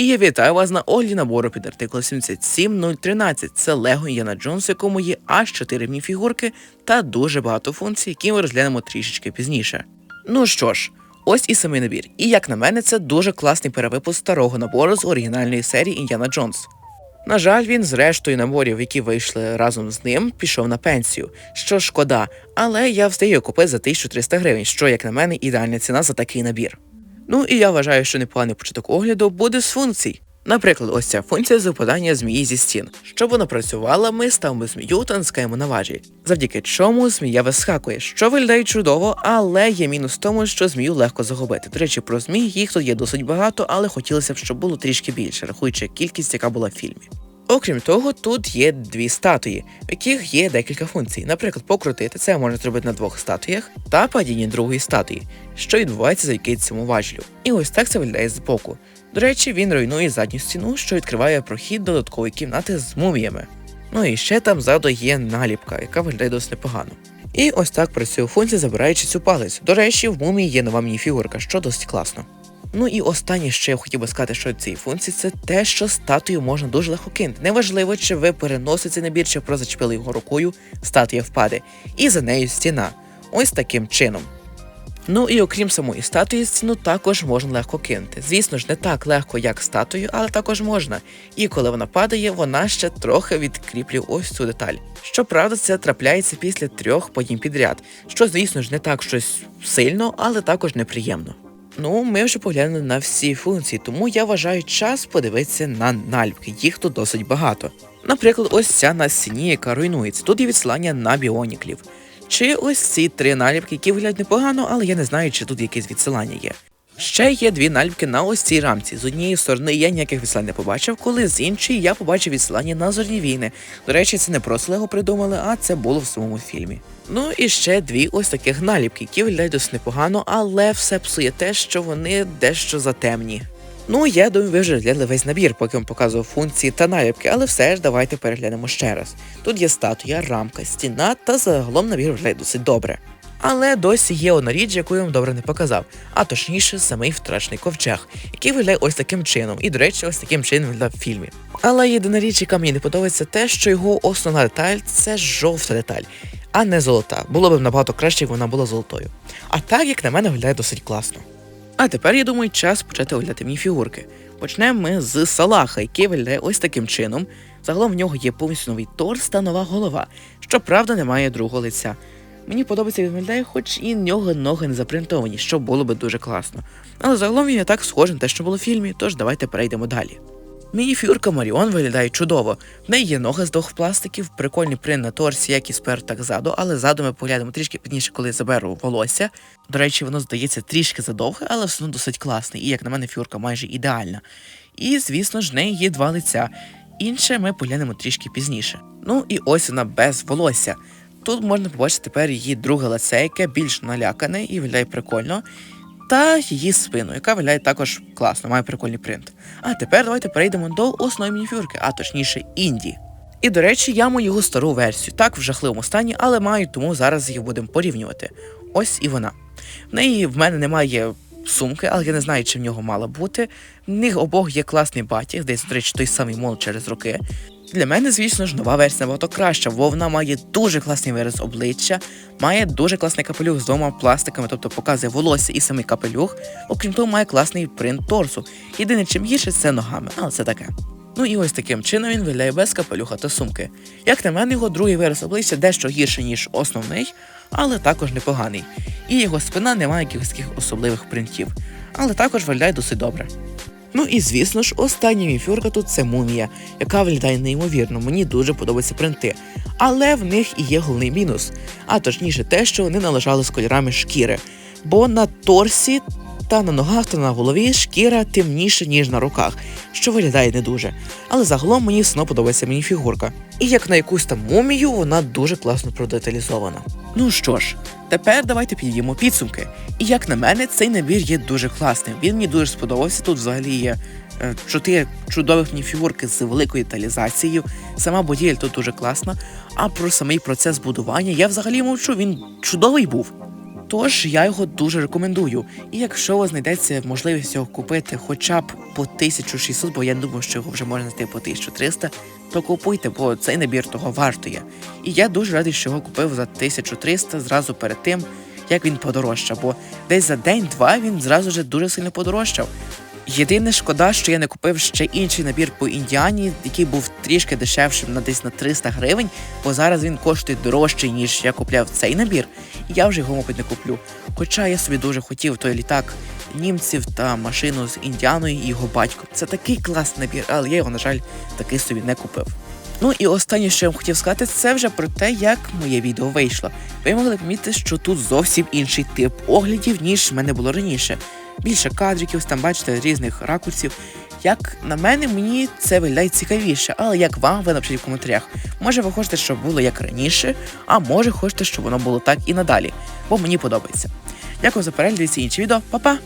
І я вітаю вас на огляді набору під артикул 77013. Це Лего Індіана Джонс, в якому є аж 4 мініфігурки та дуже багато функцій, які ми розглянемо трішечки пізніше. Ну що ж, ось і самий набір. І як на мене, це дуже класний перевипуск старого набору з оригінальної серії Індіана Джонс. На жаль, він з рештою наборів, які вийшли разом з ним, пішов на пенсію, що шкода, але я його купити за 1300 гривень, що, як на мене, ідеальна ціна за такий набір. Ну і я вважаю, що непоганий початок огляду буде з функцій. Наприклад, ось ця функція западання змії зі стін. Щоб вона працювала, ми ставимо змію та натискаємо на важіль, завдяки чому змія вискакує, що виглядає чудово, але є мінус в тому, що змію легко загубити. До речі, про змій їх тут є досить багато, але хотілося б, щоб було трішки більше, рахуючи кількість, яка була в фільмі. Окрім того, тут є дві статуї, в яких є декілька функцій. Наприклад, покрутити це можна зробити на двох статуях та падіння другої статуї, що відбувається завдяки цьому важлю. І ось так це виглядає збоку. До речі, він руйнує задню стіну, що відкриває прохід до додаткової кімнати з муміями. Ну і ще там ззаду є наліпка, яка виглядає досить непогано. І ось так працює функція, забираючи цю палицю. До речі, в мумії є нова мініфігурка, що досить класно. Ну і останнє, що я хотів би сказати, що цієї функції, це те, що статую можна дуже легко кинути. Неважливо, чи ви переносите цей набір, чи просто зачепили його рукою, статуя впаде. І за нею стіна. Ось таким чином. Ну і окрім самої статуї, стіну також можна легко кинути. Звісно ж, не так легко, як статую, але також можна. І коли вона падає, вона ще трохи відкріплює ось цю деталь. Щоправда, це трапляється після трьох падінь підряд, що, звісно ж, не так щось сильно, але також неприємно. Ну, ми вже поглянули на всі функції, тому я вважаю час подивитися на наліпки. Їх тут досить багато. Наприклад, ось ця на стіні, яка руйнується. Тут є відсилання на біоніклів. Чи ось ці три наліпки, які виглядають непогано, але я не знаю, чи тут якесь відсилання є. Ще є дві наліпки на ось цій рамці. З однієї сторони я ніяких відсилань не побачив, коли з іншої я побачив відсилання на зорні війни. До речі, це не просто Лего придумали, а це було в самому фільмі. Ну і ще дві ось таких наліпки, які виглядають досить непогано, але все псує те, що вони дещо затемні. Ну, я думаю, ви вже розглянули весь набір, поки вам показував функції та наліпки, але все ж давайте переглянемо ще раз. Тут є статуя, рамка, стіна та загалом набір виглядає досить добре. Але досі є одна річ, яку я вам добре не показав, а точніше самий втрачений ковчег, який виглядає ось таким чином, і, до речі, ось таким чином виглядав в фільмі. Але єдина річ, яка мені не подобається, те, що його основна деталь це жовта деталь, а не золота. Було б набагато краще, якби вона була золотою. А так, як на мене, виглядає досить класно. А тепер, я думаю, час почати оглядати мініфігурки. Почнемо ми з Салаха, який виглядає ось таким чином. Загалом в нього є повністю новий торс та нова голова. Щоправда, немає другого лиця. Мені подобається він виглядає, хоч і нього ноги не запринтовані, що було би дуже класно. Але загалом він не так схожий на те, що було в фільмі, тож давайте перейдемо далі. Мініфігурка Маріон виглядає чудово. В неї є ноги з двох пластиків, прикольний принт на торсі, як і спереду, так ззаду, але ззаду ми поглянемо трішки пізніше, коли заберу волосся. До речі, воно здається трішки задовге, але все одно досить класне, і як на мене, фігурка майже ідеальна. І, звісно ж, в неї є два лиця. Інше ми поглянемо трішки пізніше. Ну і ось вона без волосся. Тут можна побачити тепер її друге лице, яке більш налякане і виглядає прикольно. Та її спину, яка виглядає також класно, має прикольний принт. А тепер давайте перейдемо до основної мініфюрки, а точніше інді. І до речі, я маю його стару версію, так в жахливому стані, але маю, тому зараз їх будемо порівнювати. Ось і вона. В неї в мене немає сумки, але я не знаю, чи в нього мала бути. В них обох є класний батіг, десь, до речі, той самий мол через роки. Для мене, звісно ж, нова версія набагато краща, бо вона має дуже класний вираз обличчя, має дуже класний капелюх з двома пластиками, тобто показує волосся і самий капелюх. Окрім того, має класний принт торсу. Єдине, чим гірше, це ногами, але це таке. Ну і ось таким чином він виглядає без капелюха та сумки. Як на мене, його другий вираз обличчя дещо гірше, ніж основний, але також непоганий. І його спина не має якихось таких особливих принтів, але також виглядає досить добре. Ну і звісно ж, остання міфюрка тут це мумія, яка виглядає неймовірно, мені дуже подобаються принти. Але в них і є головний мінус, а точніше те, що вони належали з кольорами шкіри. Бо на торсі та на ногах та на голові шкіра темніша, ніж на руках, що виглядає не дуже. Але загалом мені все одно подобається мініфігурка. І як на якусь там мумію, вона дуже класно продеталізована. Ну що ж, тепер давайте підійдемо підсумки. І як на мене, цей набір є дуже класним. Він мені дуже сподобався. Тут взагалі є е, чотири чудових мініфігурки з великою деталізацією. Сама будівель тут дуже класна. А про самий процес будування я взагалі мовчу, він чудовий був. Тож я його дуже рекомендую. І якщо у вас знайдеться можливість його купити хоча б по 1600, бо я думаю, що його вже можна знайти по 1300, то купуйте, бо цей набір того вартує. І я дуже радий, що його купив за 1300 зразу перед тим, як він подорожчав, бо десь за день-два він зразу вже дуже сильно подорожчав. Єдине шкода, що я не купив ще інший набір по індіані, який був трішки дешевшим на десь на 300 гривень, бо зараз він коштує дорожче, ніж я купляв цей набір, і я вже його, мабуть, не куплю. Хоча я собі дуже хотів той літак німців та машину з індіаною і його батьком. Це такий класний набір, але я його, на жаль, таки собі не купив. Ну і останнє, що я вам хотів сказати, це вже про те, як моє відео вийшло. Ви могли помітити, що тут зовсім інший тип оглядів, ніж в мене було раніше. Більше кадриків, там бачите різних ракурсів. Як на мене, мені це виглядає цікавіше, але як вам, ви напишіть в коментарях. Може, ви хочете, щоб було як раніше, а може хочете, щоб воно було так і надалі, бо мені подобається. Дякую за перегляд, дивіться інші відео, Па-па!